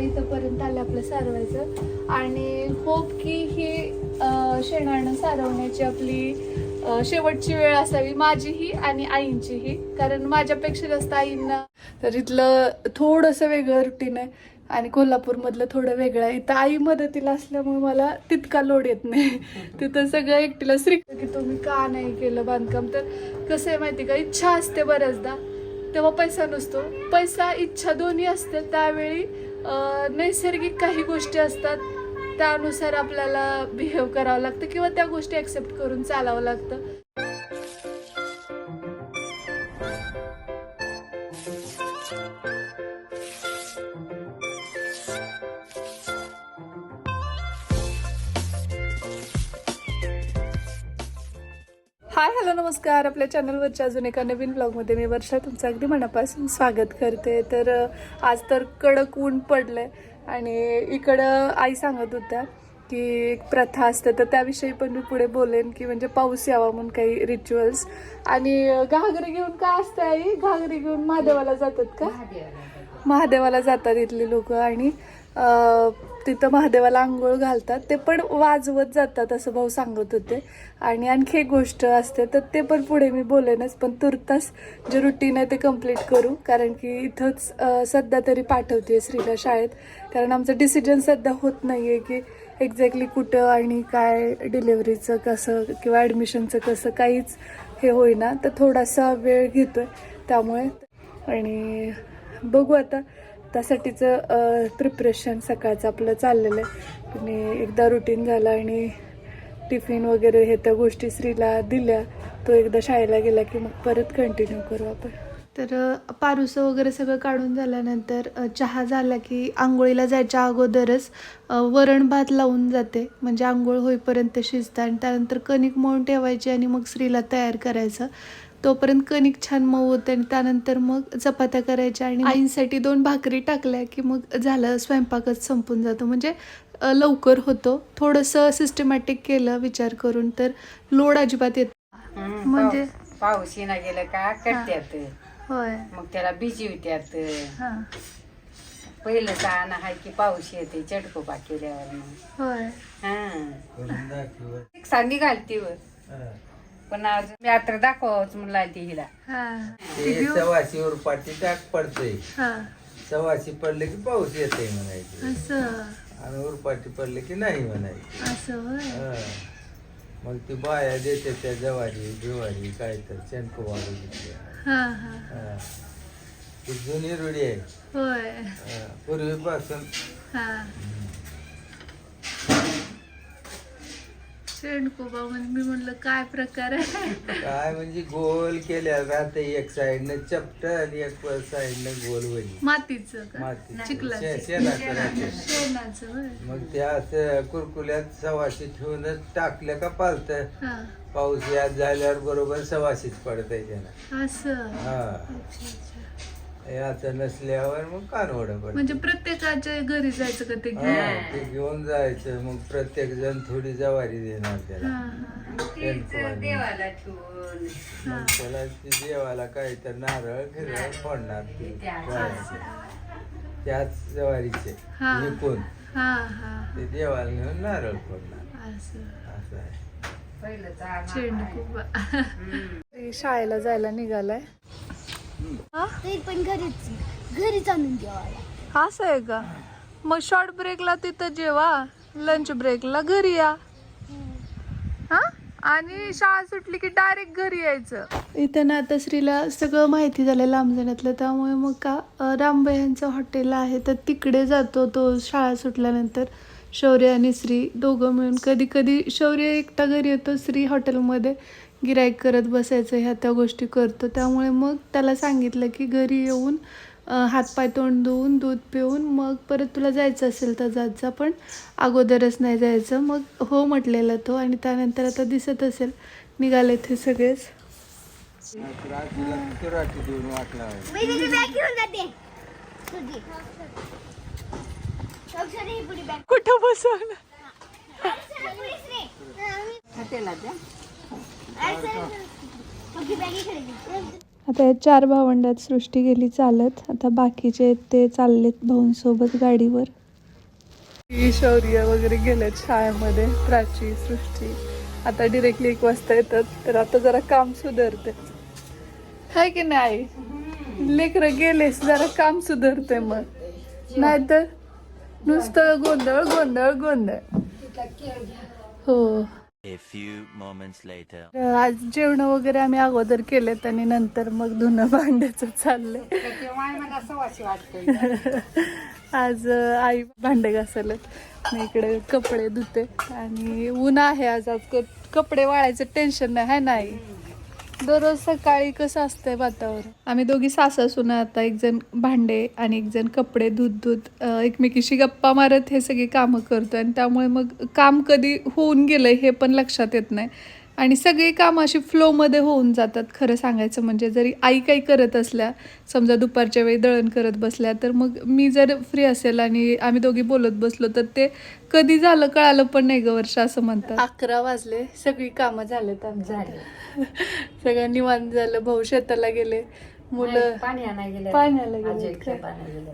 इथंपर्यंत आले आपलं सारवायचं. आणि होप की ही शेणानं सारवण्याची आपली शेवटची वेळ असावी माझीही आणि आईंचीही. कारण माझ्यापेक्षा जास्त आईंना तर इथलं थोडंसं वेगळं रुटीन आहे. आणि कोल्हापूरमधलं थोडं वेगळं आहे. इथं आई मदतीला असल्यामुळे मला तितका लोड येत नाही. तिथं सगळं एकटीला श्री की तुम्ही का नाही केलं बांधकाम? तर कसं आहे माहिती का? इच्छा असते बऱ्याचदा. तेव्हा पैसा नसतो. पैसा इच्छा दोन्ही असते त्यावेळी नैसर्गिक काही गोष्टी असतात त्यानुसार आपल्याला बिहेव करावं लागतं किंवा त्या गोष्टी ॲक्सेप्ट करून चालावं लागतं. हॅलो नमस्कार. आपल्या चॅनलवरच्या अजून एका नवीन ब्लॉगमध्ये मी वर्षा. तुमचं अगदी मनापासून स्वागत करते. तर आज तर कडक ऊन पडलंय आणि इकडं आई सांगत होत्या की एक प्रथा असते तर त्याविषयी पण मी पुढे बोलेन की म्हणजे पाऊस यावा म्हणून काही रिच्युअल्स आणि घागरी घेऊन काय असतं आई? घागरी घेऊन महादेवाला जातात का? महादेवाला जातात इथली लोक. आणि तिथं महादेवाला आंघोळ घालतात. ते पण वाजवत जातात असं भाऊ सांगत होते. आणि आणखी एक गोष्ट असते तर ते पण पुढे मी बोलेनच पण तुर्तास जे रुटीन आहे ते कंप्लीट करू. कारण की इथंच सध्या तरी पाठवते श्रीला शाळेत. कारण आमचं डिसिजन सध्या होत नाही आहे की एक्झॅक्टली कुठं आणि काय डिलेवरीचं कसं किंवा ॲडमिशनचं कसं काहीच हे होईना. तर थोडासा वेळ घेतो आहे त्यामुळे. आणि बघू आता त्यासाठीचं प्रिपरेशन सकाळचं आपलं चाललेलं आहे. आणि एकदा रुटीन झालं आणि टिफिन वगैरे हे त्या गोष्टी श्रीला दिल्या तो एकदा शाळेला गेला की मग परत कंटिन्यू करू आपण. तर पारुसं वगैरे सगळं काढून झाल्यानंतर चहा झाला की आंघोळीला जायच्या अगोदरच वरण भात लावून जाते. म्हणजे आंघोळ होईपर्यंत शिजतं आणि त्यानंतर कणिक मळून ठेवायची आणि मग स्त्रीला तयार करायचं. तोपर्यंत कणिक छान मऊ होते आणि त्यानंतर मग चपात्या करायच्या आणि आईंसाठी दोन भाकरी टाकल्या की मग झालं स्वयंपाकच संपून जातो. म्हणजे लवकर होतो. थोडंसं सिस्टमॅटिक केलं विचार करून तर लोड अजिबात येत म्हणजे- पाऊस- पाऊस येणं गेलं का? कटत्यात होय. मग त्याला भिजवत्यात हां. पहिलं सण आहे की पाऊस येते चटकोपा केल्यावर मग होय. हा. सांगी घालती वर. पण आज मी आता दाखवाच म्हणला ती हिला. हां. ते सवाशीवर पाठी टाक पडतंय. हां. सवाशी पडले की पाऊस येते म्हणायचे. असं. आणि उरपाटी पडले की नाही म्हणायचे. असं होय. हा. मग ती बाया देते त्या जवारी बिवारी काय तर चणक वाढू हां हां. हा. ती जुनी रूढी आहे. होय. हा. पूर्वीपासून. हां. शेणकोबा म्हणजे मी म्हणलं काय प्रकार आहे? काय म्हणजे गोल केल्या राहते एक साईडनं चपट आणि एक साईडनं गोल वली मातीचं का? माती चिखलाचं. शेणाचं राहते शेणाचं होय. मग त्या असं कुरकुल्यात सवाशी ठेवूनच टाकलं का पालत. हां. पाऊस यात झाल्यावर बरोबर सवाशीच पडत आहे त्याला. असं. हा. अच्छा अच्छा. याचं नसल्यावर मग कानवड म्हणजे प्रत्येकाच्या घरी जायचं का ते घेऊन? ते घेऊन जायचं मग प्रत्येक जण थोडी जवारी देणार त्याला. हां हां. तीच देवाला ठेवून. मग त्याला ती देवाला काय तर नारळ फिरळ फोडणार ती जवारीचे. त्याच जवारीचे हा. विकून. हां हां. ते देवाला नेऊन नारळ फोडणार. असं. असं आहे. पहिलं शाळेला जायला निघालाय. तरी पण घरीच घरीच आणून जेवायला असं आहे का? मग शॉर्ट ब्रेकला तिथं जेवा लंच ब्रेकला घरी या. हा? आणि शाळा सुटली की डायरेक्ट घरी यायचं. इथं ना आता श्रीला सगळं माहिती झालं लांब जाण्यातलं त्यामुळे मग का अं, रामबाई यांचं हॉटेल आहे तर तिकडे जातो तो शाळा सुटल्यानंतर. शौर्य आणि श्री दोघं मिळून कधी कधी शौर्य एकटा घरी येतो श्री हॉटेलमध्ये. गिराईक करत बसायचं ह्या त्या गोष्टी करतो. त्यामुळे मग त्याला सांगितलं की घरी येऊन हातपाय तोंड धुवून दूध पिऊन मग परत तुला जायचं असेल तर जात जा पण अगोदरच नाही जायचं. मग हो म्हटलेला तो आणि त्यानंतर आता दिसत असेल. निघाले ते सगळेच. कुठं बसवलं आता या चार भावंडात सृष्टी गेली चालत. आता बाकीचे ते चाललेत भाऊंसोबत गाडीवर. शौर्य वगैरे गेलेत शाळेमध्ये प्राची सृष्टी. आता डिरेक्टली एक वाजता येतात तर आता जरा काम सुधारते हाय की नाही? लेकरं गेलेस जरा काम सुधारते मग. नाहीतर नुसतं गोंधळ गोंधळ गोंधळ. हो. A few moments later. आज जेवण वगैरे आम्ही अगोदर केलेत आणि नंतर मग धुणं भांड्याचं चाललंय. आज आई भांडे घासलेत. मी इकडे कपडे धुते आणि ऊन आहे आज. आज कपडे वाळायचं टेन्शन नाही आहे नाही दररोज सकाळी कसं असतंय वातावरण? आम्ही दोघी सासा सुना आता एक जण भांडे आणि एक जण कपडे धुत धुत एकमेकीशी गप्पा मारत हे सगळी कामं करतो आणि त्यामुळे मग काम कधी होऊन गेलंय हे पण लक्षात येत नाही. आणि सगळी कामं अशी फ्लोमध्ये होऊन जातात. खरं सांगायचं म्हणजे जरी आई काही करत असल्या समजा दुपारच्या वेळी दळण करत बसल्या तर मग मी जर फ्री असेल आणि आम्ही दोघी बोलत बसलो तर ते कधी झालं कळालं पण नाही ग वर्ष असं म्हणतात. अकरा वाजले सगळी कामं झालेत आमच्या सगळं निवांत झालं भाऊ शेताला गेले मुलं? पाण्याला गेले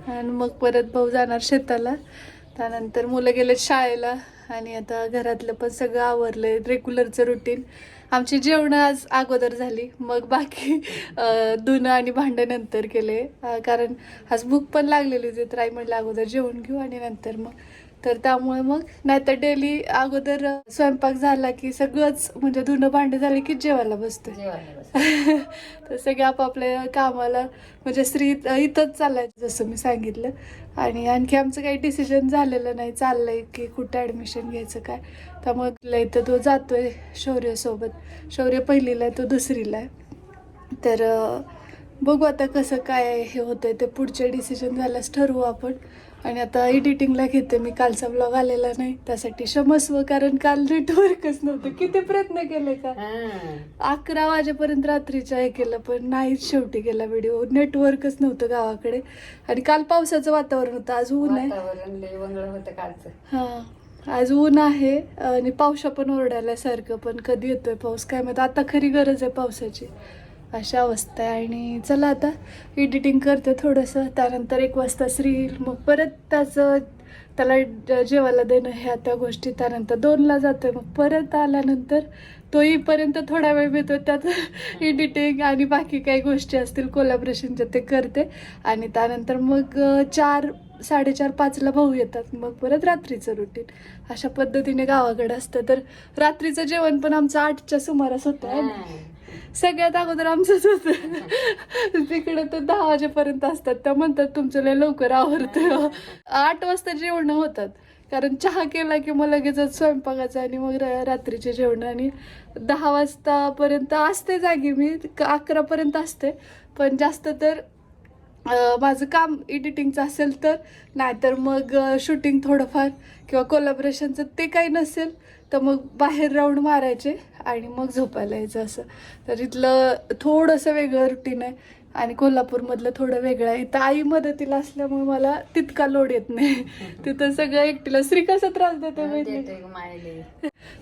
आणि मग परत भाऊ जाणार शेताला. त्यानंतर मुलं गेले शाळेला. आणि आता घरातलं पण सगळं आवरलंय रेग्युलरचं रुटीन आमची जेवणं आज अगोदर झाली मग बाकी धुणं आणि भांडं नंतर केले. कारण आज भूक पण लागलेली होती तर आई म्हणलं अगोदर जेवण घेऊ आणि नंतर मग. तर त्यामुळे मग नाहीतर डेली अगोदर स्वयंपाक झाला की सगळंच म्हणजे धुणं भांडं झाले की जेवायला बसतोय. जेवायला बस. तर सगळे आपापल्या कामाला म्हणजे स्त्री इथं- इथंच चालायचं जसं मी सांगितलं. आणि आणखी आमचं काही डिसिजन झालेलं नाही. चाललंय की कुठं ॲडमिशन घ्यायचं काय. त्यामुळे लय इथं तो जातोय शौर्यसोबत. शौर्य पहिलीला आहे तो दुसरीला आहे. तर बघू आता कसं काय हे होतंय. ते पुढचे डिसिजन झाल्यास ठरवू आपण. आणि आता एडिटिंगला घेते. मी कालचा ब्लॉग आलेला नाही. त्यासाठी क्षमस्व कारण काल नेटवर्कच नव्हतं. किती प्रयत्न केले का. अकरा वाजेपर्यंत रात्रीच्या हे केलं पण नाहीच शेवटी केला व्हिडिओ नेटवर्कच नव्हतं गावाकडे. आणि काल पावसाचं वातावरण होतं. आज ऊन आहे. हा. आज ऊन आहे आणि पावसा पण ओरडायला सारखं पण कधी येतोय पाऊस? काय माहिती. आता खरी गरज आहे पावसाची. अशा अवस्था आहे. आणि चला आता एडिटिंग करते थोडंसं. त्यानंतर एक वाजता रील मग परत त्याचं त्याला जेवायला देणं ह्या त्या गोष्टी. त्यानंतर दोनला जातो मग परत आल्यानंतर तो येईपर्यंत थोडा वेळ मिळतो त्यात एडिटिंग आणि बाकी काही गोष्टी असतील कोलॅबरेशनच्या ते करते. आणि त्यानंतर मग चार साडेचार पाचला भाऊ येतात. मग परत रात्रीचं रुटीन अशा पद्धतीने गावाकडे असतं. तर रात्रीचं जेवण पण आमचं आठच्या सुमारास होतं आहे सगळ्यात अगोदर आमचंच होतं तिकडे तर दहा वाजेपर्यंत असतात. त्या म्हणतात तुमचं लवकर आवडतं आठ वाजता जेवण होतात. कारण चहा केला की मग लगेचच स्वयंपाकाचं आणि मग रात्रीचे जेवण. आणि दहा वाजतापर्यंत असते जागी मी क- अकरापर्यंत असते. पण जास्त तर माझं काम एडिटिंगचं असेल तर नाहीतर मग शूटिंग थोडंफार किंवा कोलॅबरेशनचं ते काही नसेल. तर मग बाहेर राऊंड मारायचे आणि मग झोपायला यायचं असं. तर इथलं थोडंसं वेगळं रुटीन आहे आणि कोल्हापूरमधलं थोडं वेगळं आहे. इथं आई मदतीला असल्यामुळे मला तितका लोड येत नाही. तिथं सगळं एकटीला श्री कसा त्रास देते माहिती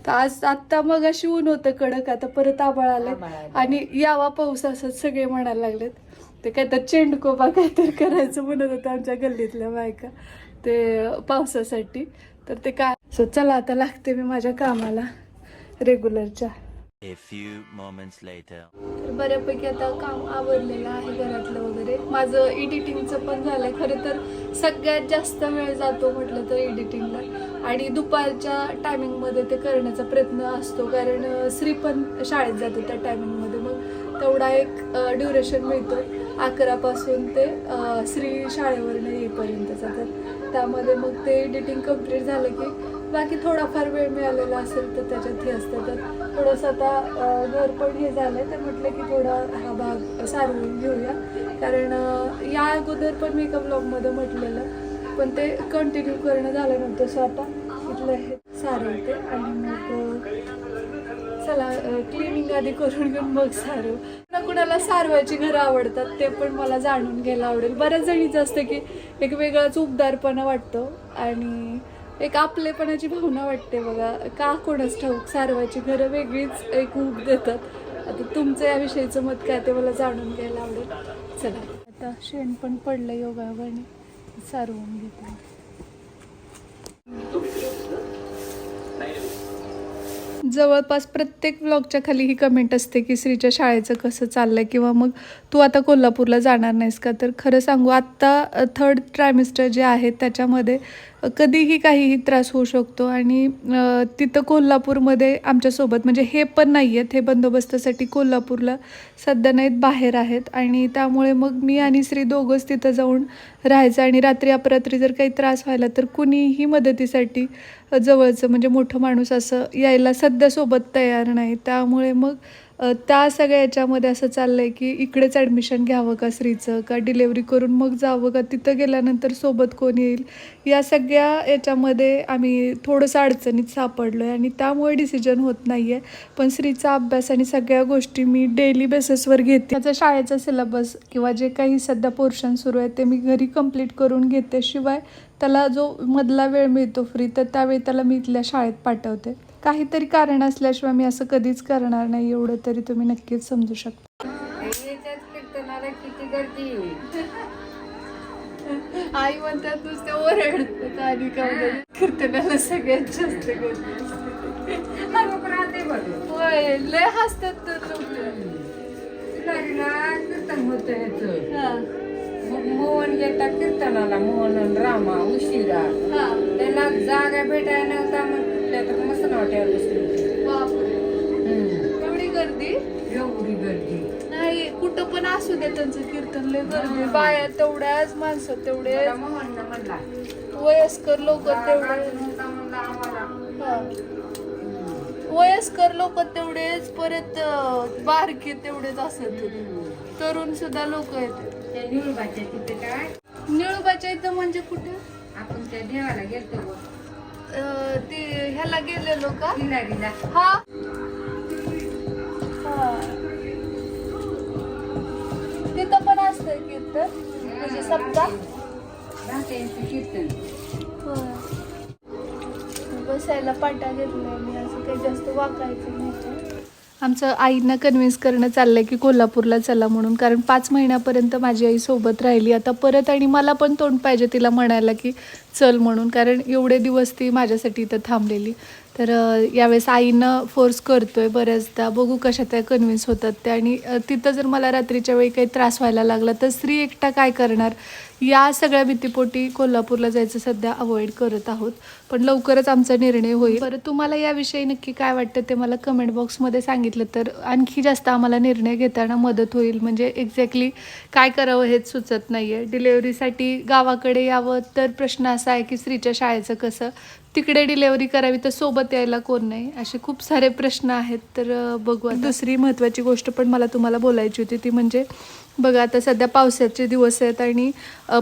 तर आज आत्ता मग अशी ऊन होतं कडक आता परत आबाळ आलंय. आणि यावा पाऊस असं सगळे म्हणायला लागलेत. ते काय तर चेंडकोबा काहीतरी करायचं म्हणत होतं आमच्या गल्लीतल्या बायका. ते पावसासाठी. तर ते काय सो चला आता लागते मी माझ्या कामाला रेग्युलरच्या A few moments later. तर बऱ्यापैकी आता काम आवडलेलं आहे घरातलं वगैरे. माझं एडिटिंगचं पण झालंय. खरं तर सगळ्यात जास्त वेळ जातो म्हटलं तर एडिटिंगला आणि दुपारच्या टायमिंगमध्ये ते करण्याचा प्रयत्न असतो. कारण श्री पण शाळेत जाते त्या टायमिंगमध्ये मग तेवढा एक ड्युरेशन मिळतो अकरापासून ते श्री शाळेवरनं येईपर्यंतचा तर. त्यामध्ये मग ते एडिटिंग कंप्लीट झालं की बाकी थोडाफार वेळ मिळालेला असेल तर त्याच्यात हे असतं. तर थोडंसं आता घर पण हे झालं आहे तर म्हटलं की थोडा हा भाग सारवून घेऊया. कारण या अगोदर पण मी एका ब्लॉगमध्ये म्हटलेलं पण ते कंटिन्यू करणं झालं नव्हतं. सो आता इथलं हे सारवते आणि मग चला क्लिनिंग आधी करून घेऊन मग सारव. ना कुणाला सारवायची घरं आवडतात ते पण मला जाणून घ्यायला आवडेल. बऱ्याच जणीचं असतं की एक वेगळाच उबदारपणा वाटतो आणि एक आपलेपणाची भावना वाटते बघा. का कोणच ठाऊक? सारवाची घरं वेगळीच एक ऊब देतात. आता तुमचं याविषयीचं मत काय? ते मला जाणून घ्यायला आवडेल. चला. आता शेण पण पडलं योगायोगाने. सारवून घेते. जवळपास प्रत्येक व्लॉगच्या खाली ही कमेंट असते की श्रीच्या शाळेचं कसं चाललंय किंवा मग तू आता कोल्हापूरला जाणार नाहीस का? तर खरं सांगू आत्ता थर्ड ट्रायमिस्टर जे आहे त्याच्यामध्ये कधीही काहीही त्रास होऊ शकतो आणि तिथं कोल्हापूरमध्ये आमच्यासोबत म्हणजे हे पण नाही आहेत हे बंदोबस्तासाठी कोल्हापूरला सध्या नाहीत बाहेर आहेत आणि त्यामुळे मग मी आणि श्री दोघंच तिथं जाऊन राहायचं आणि रात्री अपरात्री जर काही त्रास व्हायला तर कुणीही मदतीसाठी जवळचं म्हणजे मोठं माणूस असं यायला सध्या सोबत तयार नाही. त्यामुळे मग त्या सगळ्या याच्यामध्ये असं चाललं आहे की इकडेच ॲडमिशन घ्यावं का स्त्रीचं का डिलेवरी करून मग जावं का? तिथं गेल्यानंतर सोबत कोण येईल? या सगळ्या याच्यामध्ये आम्ही थोडंसं अडचणीत सापडलो आहे आणि त्यामुळे डिसिजन होत नाही आहे पण स्त्रीचा अभ्यास आणि सगळ्या गोष्टी मी डेली बेसिसवर घेते. माझा शाळेचा सिलेबस किंवा जे काही सध्या पोर्शन सुरू आहे ते मी घरी कंप्लीट करून घेते. शिवाय त्याला जो मधला वेळ मिळतो फ्री तर त्यावेळी त्याला मी इथल्या शाळेत पाठवते. काहीतरी कारण असल्याशिवाय मी असं कधीच करणार नाही एवढं तरी तुम्ही नक्कीच समजू शकता. किती गर्दी आई म्हणतात नुसते ओरडतात आणि कीर्तनाला सगळ्यात जास्त गर्दी होय लय हसतात तर कीर्तन होत हा. मग मोहन गेला कीर्तनाला मोहन रामा उशिरा. हा. त्याला जागा भेटायला नव्हता मग बसली हम्म. एवढी गर्दी? एवढी गर्दी. नाही कुठं पण असू दे त्यांचं कीर्तन लय गर्दी. बाया तेवढ्याच माणसं तेवढे मला मोहन म्हणला. वयस्कर लोक तेवढे. वयस्कर लोक तेवढेच परत बारके तेवढेच असत. तरुण सुद्धा लोक आहेत. त्या निळबाच्या तिथे काय? निळूबाच्या इथं म्हणजे कुठे? आपण त्या देवाला गेलतो ते ह्याला गेलेलो का हा. हा. तिथं पण असतंय कीर्तन म्हणजे सप्ताह. बसायला पाटा घेतलाय मी असं काही जास्त वाकायचं नाही. आमचं आईंना कन्व्हिन्स करणं चाललंय की कोल्हापूरला चला म्हणून. कारण पाच महिन्यापर्यंत माझी आई सोबत राहिली. आता परत आणि मला पण तोंड पाहिजे तिला म्हणायला की चल म्हणून. कारण एवढे दिवस ती माझ्यासाठी इथं थांबलेली. तर यावेळेस आईनं फोर्स करतोय बऱ्याचदा. बघू कशा त्या कन्व्हिन्स होतात त्या. आणि तिथं जर मला रात्रीच्या वेळी काही त्रास व्हायला लागला तर स्त्री एकटा काय करणार? या सगळ्या भीतीपोटी कोल्हापूरला जायचं सध्या अवॉइड करत आहोत. पण लवकरच आमचा निर्णय होईल. बरं तुम्हाला याविषयी नक्की काय वाटतं ते मला कमेंट बॉक्समध्ये सांगितलं तर आणखी जास्त आम्हाला निर्णय घेताना मदत होईल. म्हणजे एक्झॅक्टली काय करावं हेच सुचत नाही आहे डिलेवरीसाठी गावाकडे यावं तर प्रश्न असा आहे की स्त्रीच्या शाळेचं कसं? तिकडे डिलेवरी करावी तर सोबत यायला कोण नाही? असे खूप सारे प्रश्न आहेत. तर बघू दुसरी महत्त्वाची गोष्ट पण मला तुम्हाला बोलायची होती ती म्हणजे बघा आता सध्या पावसाचे दिवस आहेत आणि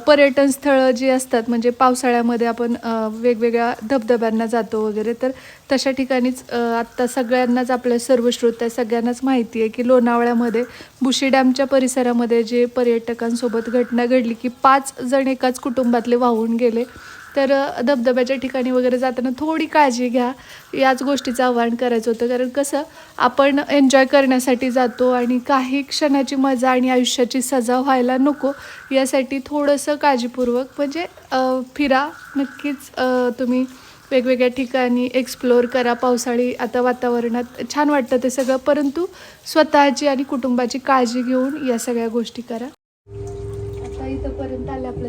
पर्यटन स्थळं जी असतात म्हणजे पावसाळ्यामध्ये आपण वेगवेगळ्या धबधब्यांना जातो वगैरे तर तशा ठिकाणीच आत्ता सगळ्यांनाच आपल्या सर्वश्रोत आहे सगळ्यांनाच माहिती आहे की लोणावळ्यामध्ये बुशी डॅमच्या परिसरामध्ये जे पर्यटकांसोबत घटना घडली की पाच जण एकाच कुटुंबातले वाहून गेले. तर धबधब्याच्या ठिकाणी वगैरे जाताना थोडी काळजी घ्या. याच गोष्टीचं आवाहन करायचं होतं. कारण कसं आपण एन्जॉय करण्यासाठी जातो आणि काही क्षणाची मजा आणि आयुष्याची सजा व्हायला नको यासाठी थोडंसं काळजीपूर्वक म्हणजे फिरा. नक्कीच तुम्ही वेगवेगळ्या ठिकाणी एक्सप्लोअर करा. पावसाळी आता वातावरणात छान वाटतं ते सगळं. परंतु स्वतःची आणि कुटुंबाची काळजी घेऊन या सगळ्या गोष्टी करा.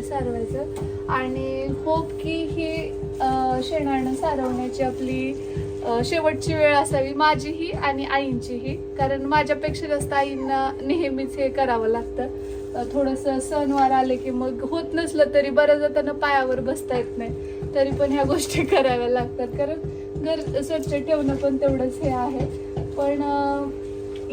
सारवायचं आणि होप की ही शेणानं सारवण्याची आपली शेवटची वेळ असावी माझीही आणि आईंचीही. कारण माझ्यापेक्षा जास्त आईंना नेहमीच हे करावं लागतं. थोडंसं सणवार आले की मग होत नसलं तरी बऱ्याचदा त्यांना पायावर बसता येत नाही. तरी पण ह्या गोष्टी कराव्या लागतात. कारण घर स्वच्छ ठेवणं पण तेवढंच हे आहे. पण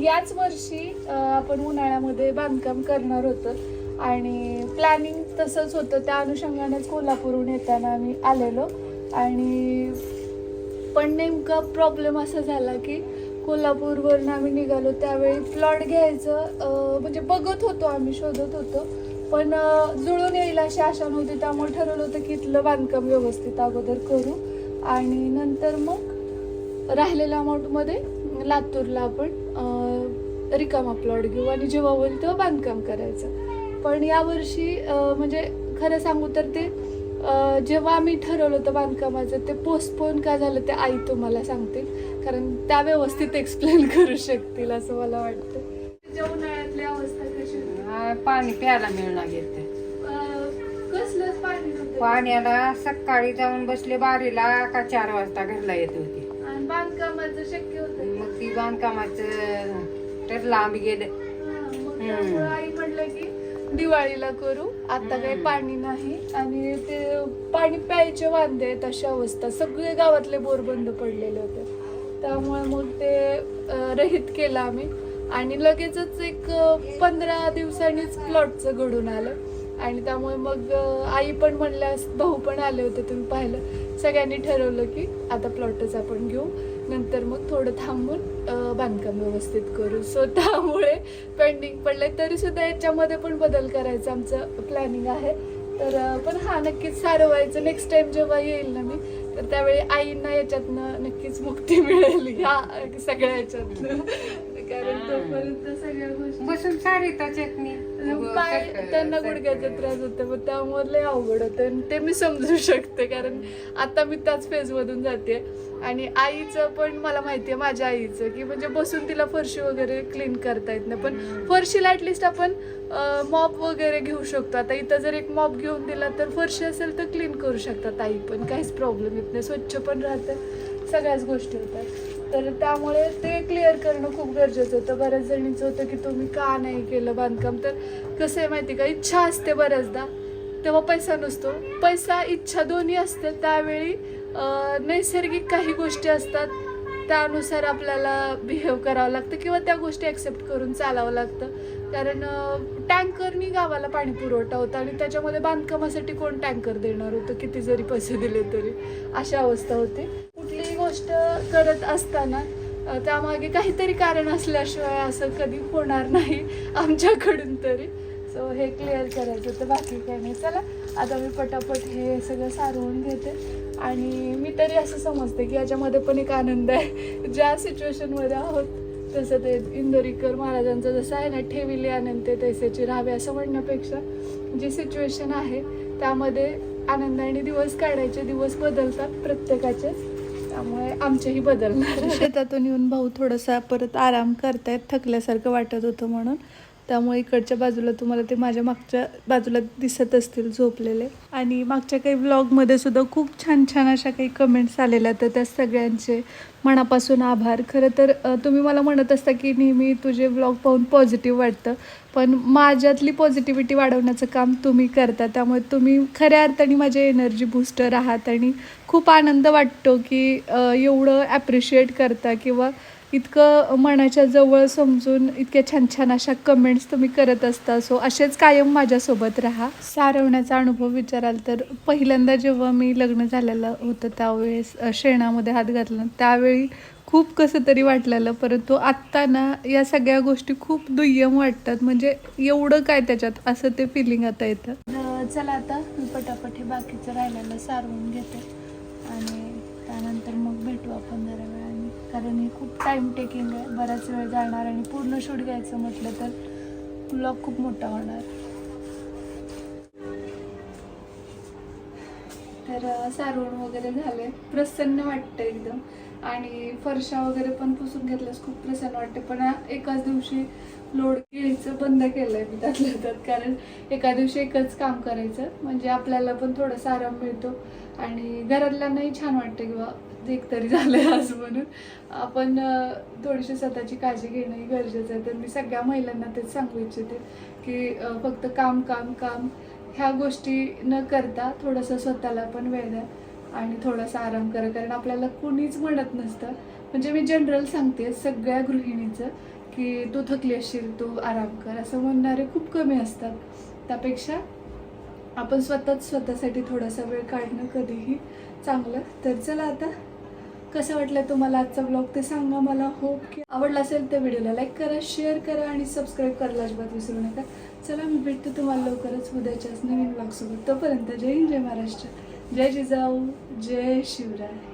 याच वर्षी आपण उन्हाळ्यामध्ये बांधकाम करणार होतं. आणि प्लॅनिंग तसंच होतं. त्या अनुषंगानेच कोल्हापूरहून येताना आम्ही आलेलो. आणि पण नेमका प्रॉब्लेम असा झाला की कोल्हापूरवरून आम्ही निघालो. त्यावेळी प्लॉट घ्यायचं म्हणजे बघत होतो आम्ही शोधत होतो. पण जुळून येईल अशी आशा नव्हती. त्यामुळे ठरवलं होतं की इथलं बांधकाम व्यवस्थित अगोदर करू. आणि नंतर मग राहिलेल्या अमाऊंटमध्ये लातूरला आपण रिकामा प्लॉट घेऊ. आणि जेव्हा होईल तेव्हा बांधकाम करायचं. पण यावर्षी म्हणजे खरं सांगू तर ते जेव्हा आम्ही ठरवलं होतं बांधकामाचं ते पोस्टपोन का झालं ते आई तुम्हाला सांगतील. कारण त्या व्यवस्थित एक्सप्लेन करू शकतील असं मला वाटतं. उन्हाळ्यातली अवस्था कशी? हा, पाणी प्यायला मिळणार घेते अं, कसलंच पाणी नव्हतं? पाण्याला सकाळी जाऊन बसले बारीला का चार वाजता घरला येत होती. आणि बांधकामाचं शक्य होतं मग ती बांधकामाचं तर लांब गेलं. त्यामुळे आई म्हटलं की दिवाळीला करू. आता काही पाणी नाही आणि ते पाणी प्यायचे वांदे आहेत अशी अवस्था. सगळे गावातले बोर बंद पडलेले होते. त्यामुळे मग ते रहित केलं आम्ही. आणि लगेचच एक पंधरा दिवसांनीच प्लॉटचं घडून आलं. आणि त्यामुळे मग आई पण म्हणल्या भाऊ पण आले होते तुम्ही पाहिलं. सगळ्यांनी ठरवलं की आता प्लॉटच आपण घेऊ. नंतर मग थोडं थांबून बांधकाम व्यवस्थित करू. सो त्यामुळे पेंडिंग पडले तरी सुद्धा याच्यामध्ये पण बदल करायचा आमचं प्लॅनिंग आहे. तर पण हा नक्कीच सारवायचं. नेक्स्ट टाइम जेव्हा येईल ना मी तर त्यावेळी आईंना याच्यातनं नक्कीच मुक्ती मिळेल. ह्या सगळ्या याच्यातनं. कारण तोपर्यंत सगळ्या गोष्टी बसून सारिता चटणी पाय त्यांना गुडघ्याचा त्रास होतो मग त्यामुळे लय अवघड होतं. आणि ते मी समजू शकते कारण आता मी त्याच फेज मधून जाते. आणि आईचं पण मला माहितीये माझ्या आईचं की म्हणजे बसून तिला फरशी वगैरे क्लीन करता येत नाही. पण फरशीला ऍटलिस्ट आपण मॉप वगैरे घेऊ शकतो. आता इथं जर एक मॉप घेऊन दिला तर फरशी असेल तर क्लीन करू शकतात आई पण काहीच प्रॉब्लेम येत नाही. स्वच्छ पण राहतं सगळ्याच गोष्टी होतात. तर त्यामुळे ते क्लिअर करणं खूप गरजेचं होतं. बऱ्याच जणींचं होतं की तुम्ही का नाही केलं बांधकाम? तर कसं आहे माहिती का? इच्छा असते बऱ्याचदा. तेव्हा पैसा नसतो. पैसा इच्छा दोन्ही असते त्यावेळी नैसर्गिक काही गोष्टी असतात. त्यानुसार आपल्याला बिहेव करावं लागतं किंवा त्या गोष्टी ॲक्सेप्ट करून चालावं लागतं. कारण टँकरनी गावाला पाणी पुरवठा होता आणि त्याच्यामध्ये बांधकामासाठी कोण टँकर देणार होतं? किती जरी पैसे दिले तरी. अशा अवस्था होती. कुठलीही गोष्ट करत असताना त्यामागे काहीतरी कारण असल्याशिवाय असं कधी होणार नाही आमच्याकडून तरी. सो हे क्लिअर करायचं होतं. बाकी काही नाही. चला आता मी पटापट हे सगळं सारवून घेते. आणि मी तरी असं समजते की याच्यामध्ये पण एक आनंद आहे. ज्या सिच्युएशनमध्ये आहोत तसं ते इंदोरीकर महाराजांचं जसं आहे ना ठेविले आनंद तैसेची राहावे असं म्हणण्यापेक्षा जी सिच्युएशन आहे त्यामध्ये आनंदाने दिवस काढायचे दिवस बदलतात प्रत्येकाचे. त्यामुळे आमचेही बदलणार शेतातून येऊन भाऊ थोडासा परत आराम करतायत थकल्यासारखं वाटत होतं म्हणून. त्यामुळे इकडच्या बाजूला तुम्हाला ते माझ्या मागच्या बाजूला दिसत असतील झोपलेले. आणि मागच्या काही व्लॉगमध्ये सुद्धा खूप छान छान अशा काही कमेंट्स आलेल्या तर त्या सगळ्यांचे मनापासून आभार. खरं तर तुम्ही मला म्हणत असता की नेहमी तुझे व्लॉग पाहून पॉझिटिव्ह वाटतं. पण माझ्यातली पॉझिटिव्हिटी वाढवण्याचं काम तुम्ही करता. त्यामुळे तुम्ही खऱ्या अर्थाने माझे एनर्जी बूस्टर आहात आणि खूप आनंद वाटतो की एवढं ॲप्रिशिएट करता किंवा इतकं मनाच्या जवळ समजून इतक्या छान छान अशा कमेंट्स तुम्ही करत असता. सो असेच कायम माझ्यासोबत राहा. सारवण्याचा अनुभव विचाराल तर पहिल्यांदा जेव्हा मी लग्न झालेलं होतं त्यावेळेस शेणामध्ये हात घातला. त्यावेळी खूप कसं तरी वाटलेलं परंतु आत्ता ना या सगळ्या गोष्टी खूप दुय्यम वाटतात. म्हणजे एवढं काय त्याच्यात असं ते फिलिंग आता येतं. चला आता मी पटापट हे बाकीचं राहिलेलं सारवून घेते. आणि त्यानंतर मग भेटू आपण जरा वेळाने. कारण हे खूप टाईम टेकिंग आहे. बराच वेळ जाणार आणि पूर्ण शूट घ्यायचं म्हटलं तर ब्लॉग खूप मोठा होणार. तर सारवण वगैरे झाले. प्रसन्न वाटतं एकदम. आणि फरशा वगैरे पण पुसून घेतल्यास खूप प्रसन्न वाटते. पण एकाच दिवशी लोड घ्यायचं बंद केलंय मी त्यातल्या त्यात. कारण एका दिवशी एकच काम करायचं. म्हणजे आपल्याला पण थोडासा आराम मिळतो. आणि घरातल्यांनाही छान वाटतं किंवा एक तरी झालंय आज म्हणून. आपण थोडीशी स्वतःची काळजी घेणंही गरजेचं आहे. तर मी सगळ्या महिलांना तेच सांगू इच्छिते की फक्त काम काम काम ह्या गोष्टी न करता थोडंसं स्वतःला पण वेळ द्या. आणि थोडासा आराम करा कारण आपल्याला कुणीच म्हणत नसतं. म्हणजे मी जनरल सांगते सगळ्या गृहिणीचं की तू थकली असशील तू आराम कर. असं म्हणणारे खूप कमी असतात. त्यापेक्षा आपण स्वतःच स्वतःसाठी थोडासा वेळ काढणं कधीही चांगलं. तर चला आता कसं वाटलं तुम्हाला आजचा ब्लॉग ते सांगा मला. होप की आवडला असेल तर व्हिडिओला लाईक करा शेअर करा आणि सबस्क्राईब करायला अजिबात विसरू नका. चला मी भेटते तुम्हाला लवकरच उद्याच्याच नवीन ब्लॉगसोबत तोपर्यंत जय हिंद जय महाराष्ट्र. जय जिजाऊ जय शिवराय